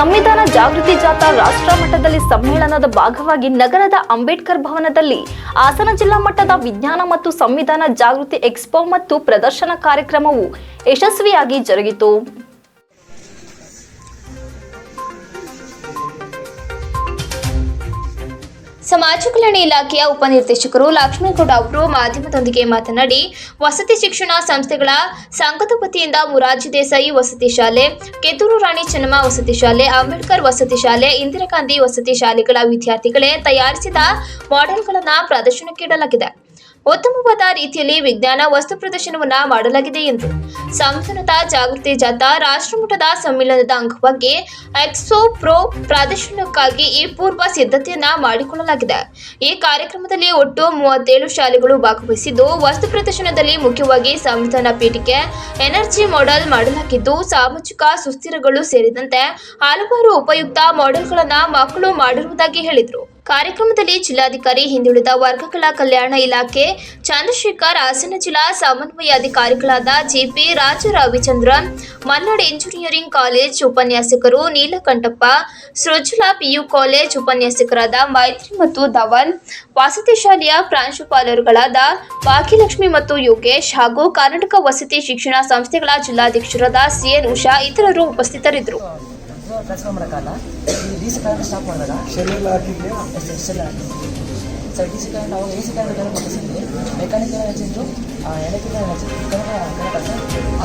ಸಂವಿಧಾನ ಜಾಗೃತಿ ಜಾಥಾ ರಾಷ್ಟ್ರ ಮಟ್ಟದಲ್ಲಿ ಸಮ್ಮೇಳನದ ಭಾಗವಾಗಿ ನಗರದ ಅಂಬೇಡ್ಕರ್ ಭವನದಲ್ಲಿ ಹಾಸನ ಜಿಲ್ಲಾ ಮಟ್ಟದ ವಿಜ್ಞಾನ ಮತ್ತು ಸಂವಿಧಾನ ಜಾಗೃತಿ ಎಕ್ಸ್ಪೋ ಮತ್ತು ಪ್ರದರ್ಶನ ಕಾರ್ಯಕ್ರಮವು ಯಶಸ್ವಿಯಾಗಿ ಜರುಗಿತು. ಸಮಾಜ ಕಲ್ಯಾಣ ಇಲಾಖೆಯ ಉಪನಿರ್ದೇಶಕರು ಲಕ್ಷ್ಮೇಗೌಡ ಅವರು ಮಾಧ್ಯಮದೊಂದಿಗೆ ಮಾತನಾಡಿ, ವಸತಿ ಶಿಕ್ಷಣ ಸಂಸ್ಥೆಗಳ ಸಂಘದ ವತಿಯಿಂದ ಮುರಾರ್ಜಿ ದೇಸಾಯಿ ವಸತಿ ಶಾಲೆ ಕೆತ್ತೂರು ರಾಣಿ ಚೆನ್ನಮ್ಮ ವಸತಿ ಶಾಲೆ, ಅಂಬೇಡ್ಕರ್ ವಸತಿ ಶಾಲೆ, ಇಂದಿರಾ ಗಾಂಧಿ ವಸತಿ ಶಾಲೆಗಳ ವಿದ್ಯಾರ್ಥಿಗಳೇ ತಯಾರಿಸಿದ ಮಾಡೆಲ್ಗಳನ್ನು ಪ್ರದರ್ಶನಕ್ಕೆ ಇಡಲಾಗಿದೆ. ಉತ್ತಮವಾದ ರೀತಿಯಲ್ಲಿ ವಿಜ್ಞಾನ ವಸ್ತು ಪ್ರದರ್ಶನವನ್ನ ಮಾಡಲಾಗಿದೆ ಎಂದು. ಸಂಸ್ಥಾನದ ಜಾಗೃತಿ ಜಾಥಾ ರಾಷ್ಟ್ರಮಟ್ಟದ ಸಮ್ಮೇಳನದ ಅಂಗವಾಗಿ ಎಕ್ಸೋ ಪ್ರೋ ಪ್ರದರ್ಶನಕ್ಕಾಗಿ ಈ ಪೂರ್ವ ಸಿದ್ಧತೆಯನ್ನ ಮಾಡಿಕೊಳ್ಳಲಾಗಿದೆ. ಈ ಕಾರ್ಯಕ್ರಮದಲ್ಲಿ ಒಟ್ಟು ಮೂವತ್ತೇಳು ಶಾಲೆಗಳು ಭಾಗವಹಿಸಿದ್ದು, ವಸ್ತು ಪ್ರದರ್ಶನದಲ್ಲಿ ಮುಖ್ಯವಾಗಿ ಸಂವಿಧಾನ ಪೀಠಿಕೆ ಎನರ್ಜಿ ಮಾಡೆಲ್ ಮಾಡಲಾಗಿದ್ದು, ಸಾಮಾಜಿಕ ಸುಸ್ಥಿರಗಳು ಸೇರಿದಂತೆ ಹಲವಾರು ಉಪಯುಕ್ತ ಮಾಡೆಲ್ಗಳನ್ನ ಮಕ್ಕಳು ಮಾಡಿರುವುದಾಗಿ ಹೇಳಿದರು. ಕಾರ್ಯಕ್ರಮದಲ್ಲಿ ಜಿಲ್ಲಾಧಿಕಾರಿ, ಹಿಂದುಳಿದ ವರ್ಗಗಳ ಕಲ್ಯಾಣ ಇಲಾಖೆ, ಚಂದ್ರಶೇಖರ್, ಹಾಸನ ಜಿಲ್ಲಾ ಸಮನ್ವಯಾಧಿಕಾರಿಗಳಾದ G P Raja Ravichandran Malnad engineering college ಉಪನ್ಯಾಸಕರು ನೀಲಕಂಠಪ್ಪ ಸೃಜಲಾ ಪಿಯು ಕಾಲೇಜ್ ಉಪನ್ಯಾಸಕರಾದ ಮೈತ್ರಿ ಮತ್ತು ಧವನ್, ವಸತಿ ಶಾಲೆಯ ಪ್ರಾಂಶುಪಾಲರುಗಳಾದ ಭಾಗ್ಯಲಕ್ಷ್ಮಿ ಮತ್ತು ಯೋಗೇಶ್ ಹಾಗೂ ಕರ್ನಾಟಕ ವಸತಿ ಶಿಕ್ಷಣ ಸಂಸ್ಥೆಗಳ ಜಿಲ್ಲಾಧ್ಯಕ್ಷರಾದ ಸಿಎನ್ ಉಷಾ ಇತರರು ಉಪಸ್ಥಿತರಿದ್ದರು. ಟ್ರಾನ್ಸ್ಫರ್ ಮಾಡೋಕ್ಕಲ್ಲ ಈ ಡಿ ಸಿ ಕರೆಂಟ್ ಸ್ಟಾಪ್ ಮಾಡಿದಾಗ? ಶೆಲ್ಲೆಲ್ಲ ಹಾಕಿದ್ಯಾ? ಎಸ್ ಎಸ್ ಎಲ್ಲ ಸರ್ ಡಿ ಸಿ ಕರೆಂಟ್ ಅವಾಗ ಎ ಸಿ ಕರೆಂಟ್ ಎಲ್ಲ ಕೊಟ್ಟಿಸಿದ್ವಿ. ಮೆಕ್ಯಾನಿಕಲ್ ಎನರ್ಜಿ ಇದ್ದು ಎಲೆಕ್ಟ್ರಿಕಲ್ ಎನರ್ಜಿ ಕರೆಂಟ್